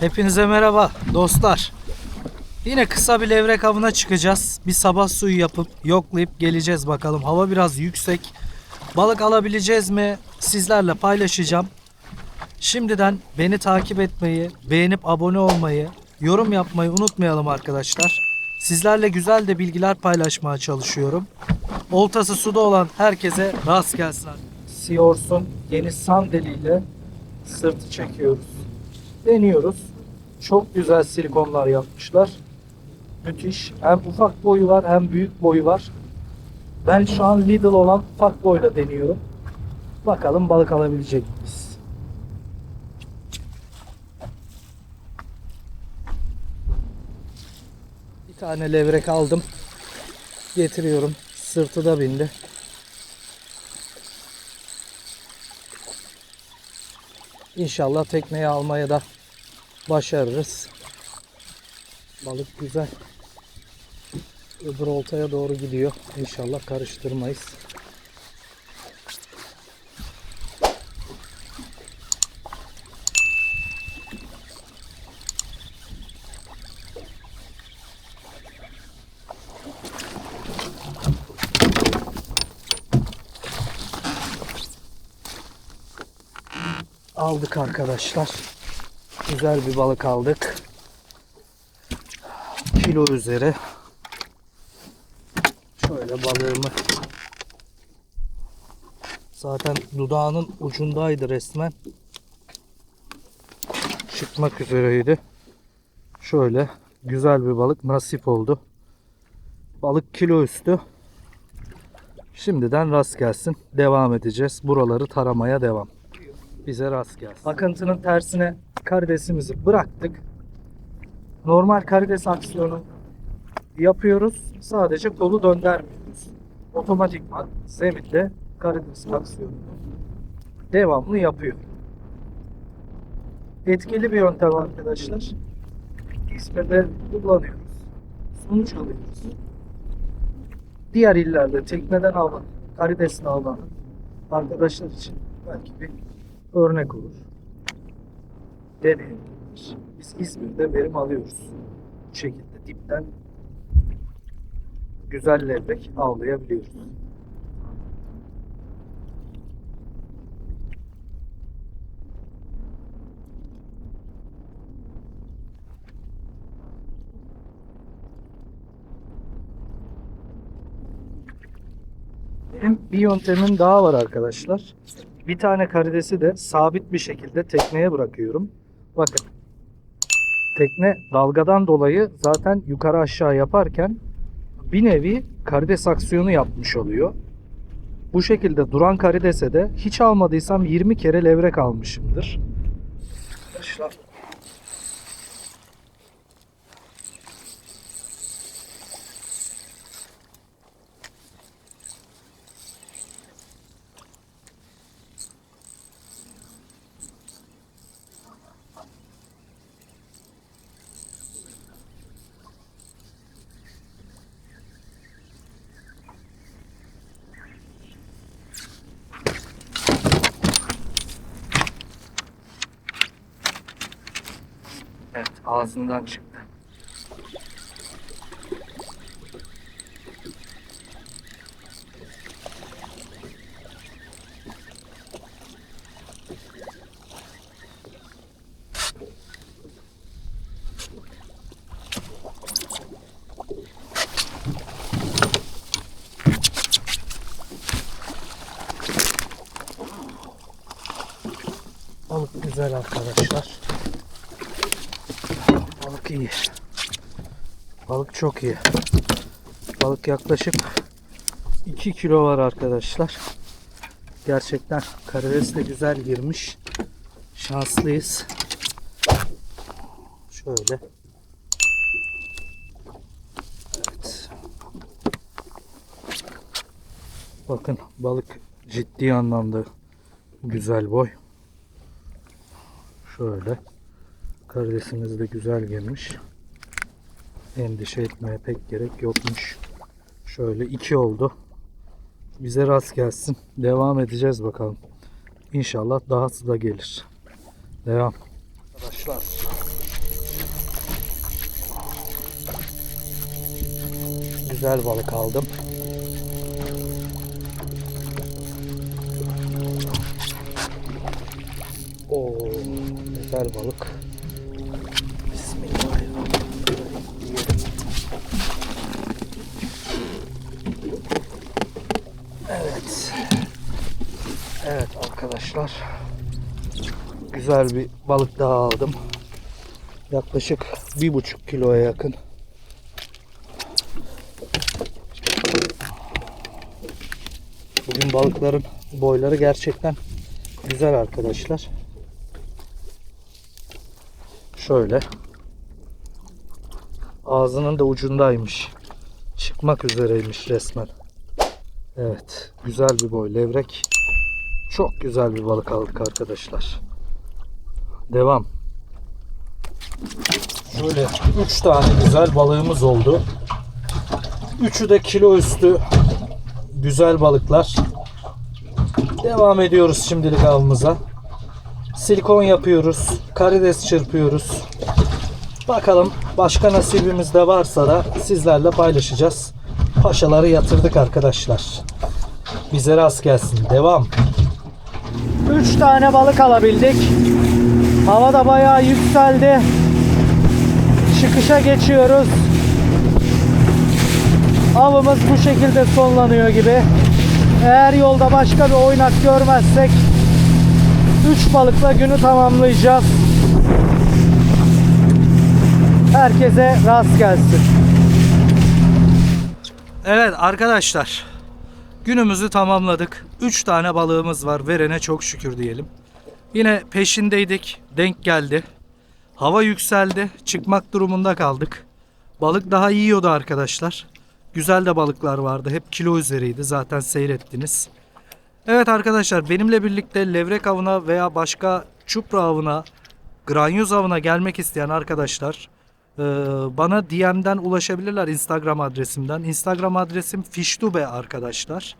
Hepinize merhaba dostlar. Yine kısa bir levrek avına çıkacağız. Bir sabah suyu yapıp yoklayıp geleceğiz bakalım. Hava biraz yüksek. Balık alabileceğiz mi? Sizlerle paylaşacağım. Şimdiden beni takip etmeyi, beğenip abone olmayı, yorum yapmayı unutmayalım arkadaşlar. Sizlerle güzel de bilgiler paylaşmaya çalışıyorum. Oltası suda olan herkese rast gelsin. Seahorse'un yeni sandaliyle sırtı çekiyoruz. Deniyoruz. Çok güzel silikonlar yapmışlar. Müthiş. Hem ufak boyu var hem büyük boyu var. Ben şu an Lidl olan ufak boyla deniyorum. Bakalım balık alabilecek miyiz? Bir tane levrek aldım. Getiriyorum. Sırtı da bindi. İnşallah tekneyi almaya da başarırız. Balık güzel. Öbür oltaya doğru gidiyor. İnşallah karıştırmayız. Aldık arkadaşlar. Güzel bir balık aldık. Kilo üzeri. Şöyle balığımı zaten dudağının ucundaydı resmen. Çıkmak üzereydi. Şöyle güzel bir balık nasip oldu. Balık kilo üstü. Şimdiden rast gelsin. Devam edeceğiz. Buraları taramaya devam. Bize rast gelsin. Akıntının tersine karidesimizi bıraktık. Normal karides aksiyonu yapıyoruz. Sadece kolu döndürmüyoruz. Otomatikman zeminde karides aksiyonu devamlı yapıyor. Etkili bir yöntem arkadaşlar. İzmir'de kullanıyoruz. Sonuç alıyoruz. Diğer illerde tekneden avlanan, karidesle avlanan arkadaşlar için belki bir örnek olur. Deneyebilir. Biz İzmir'de verim alıyoruz. Bu şekilde dipten güzel levrek avlayabiliyoruz. Bir yöntemim daha var arkadaşlar. Bir tane karidesi de sabit bir şekilde tekneye bırakıyorum. Bakın. Tekne dalgadan dolayı zaten yukarı aşağı yaparken bir nevi karides aksiyonu yapmış oluyor. Bu şekilde duran karidese de hiç almadıysam 20 kere levrek almışımdır. Arkadaşlar. Evet ağzından çıktı. Balık güzel arkadaşlar. Balık iyi. Balık çok iyi. Balık yaklaşık 2 kilo var arkadaşlar. Gerçekten karides de güzel girmiş. Şanslıyız. Şöyle. Evet. Bakın balık ciddi anlamda güzel boy. Şöyle karidesimiz de güzel girmiş. Endişe etmeye pek gerek yokmuş. Şöyle iki oldu. Bize rast gelsin. Devam edeceğiz bakalım. İnşallah dahası da gelir. Devam. Arkadaşlar güzel balık aldım. Oo, güzel balık. Arkadaşlar. Güzel bir balık daha aldım. Yaklaşık bir buçuk kiloya yakın. Bugün balıkların boyları gerçekten güzel arkadaşlar. Şöyle. Ağzının da ucundaymış. Çıkmak üzereymiş resmen. Evet. Güzel bir boy levrek. Çok güzel bir balık aldık arkadaşlar. Devam. Şöyle 3 tane güzel balığımız oldu. Üçü de kilo üstü güzel balıklar. Devam ediyoruz şimdilik avımıza. Silikon yapıyoruz. Karides çırpıyoruz. Bakalım başka nasibimiz de varsa da sizlerle paylaşacağız. Paşaları yatırdık arkadaşlar. Bize rast gelsin. Devam. 3 tane balık alabildik. Hava da bayağı yükseldi. Çıkışa geçiyoruz. Avımız bu şekilde sonlanıyor gibi. Eğer yolda başka bir oynak görmezsek 3 balıkla günü tamamlayacağız. Herkese rast gelsin. Evet arkadaşlar. Günümüzü tamamladık. 3 tane balığımız var. Verene çok şükür diyelim. Yine peşindeydik. Denk geldi. Hava yükseldi. Çıkmak durumunda kaldık. Balık daha yiyordu arkadaşlar. Güzel de balıklar vardı. Hep kilo üzeriydi. Zaten seyrettiniz. Evet arkadaşlar benimle birlikte levrek avına veya başka çupra avına, granyoz avına gelmek isteyen arkadaşlar e, bana DM'den ulaşabilirler Instagram adresimden. Instagram adresim fiştube arkadaşlar.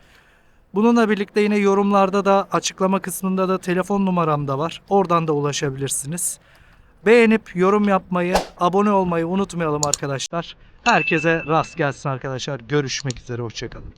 Bununla birlikte yine yorumlarda da açıklama kısmında da telefon numaram da var. Oradan da ulaşabilirsiniz. Beğenip yorum yapmayı, abone olmayı unutmayalım arkadaşlar. Herkese rast gelsin arkadaşlar. Görüşmek üzere. Hoşçakalın.